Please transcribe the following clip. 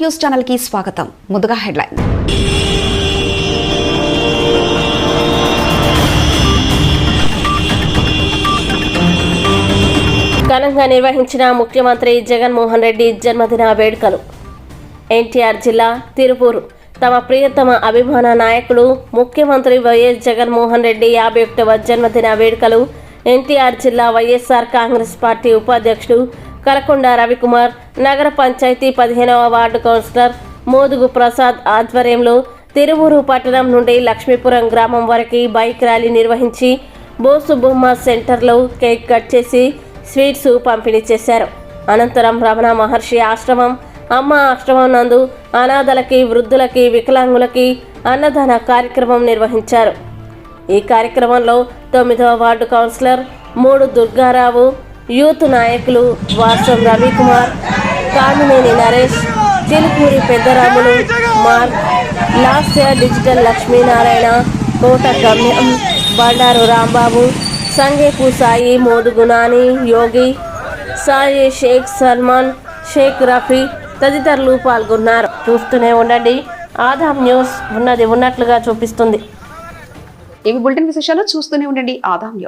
News ఛానల్కి స్వాగతం. ముందుగా హెడ్లైన్. ఘనంగా నిర్వహించిన ముఖ్యమంత్రి జగన్మోహన్ రెడ్డి జన్మదిన వేడుకలు. ఎన్టీఆర్ జిల్లా తిరుపూరు. తమ ప్రియతమ అభిమాన నాయకుడు ముఖ్యమంత్రి వైఎస్ జగన్మోహన్ రెడ్డి యాభై ఒకటవ జన్మదిన వేడుకలు ఎన్టీఆర్ జిల్లా వైఎస్ఆర్ కాంగ్రెస్ పార్టీ ఉపాధ్యక్షుడు కలకొండ రవికుమార్ నగర పంచాయతీ పదిహేనవ వార్డు కౌన్సిలర్ మోదుగు ప్రసాద్ ఆధ్వర్యంలో తిరువూరు పట్టణం నుండి లక్ష్మీపురం గ్రామం వరకు బైక్ ర్యాలీ నిర్వహించి బోసు బొమ్మ సెంటర్లో కేక్ కట్ చేసి స్వీట్స్ పంపిణీ చేశారు. అనంతరం రమణ మహర్షి ఆశ్రమం అమ్మ ఆశ్రమం నందు అనాథలకి వృద్ధులకి వికలాంగులకి అన్నదాన కార్యక్రమం నిర్వహించారు. ఈ కార్యక్రమంలో తొమ్మిదవ వార్డు కౌన్సిలర్ మూడు దుర్గారావు యూత్ నాయకులు వాసం రవికుమార్ కామినేని నరేష్ చిలుకూరి పెద్దరాములు మార్క్ లాస్య డిజిటల్ లక్ష్మీనారాయణ కోట గమ్యం బండారు రాంబాబు సంగేపు సాయి మోదు గునాని యోగి సాయి షేక్ సల్మాన్ షేక్ రఫీ తదితరులు పాల్గొన్నారు. చూస్తూనే ఉండండి. ఆదాం న్యూస్ ఉన్నది ఉన్నట్లుగా చూపిస్తుంది. ఇవి బులెటిన్ విశేషాలు చూస్తూనే ఉండండి. ఆదాం న్యూస్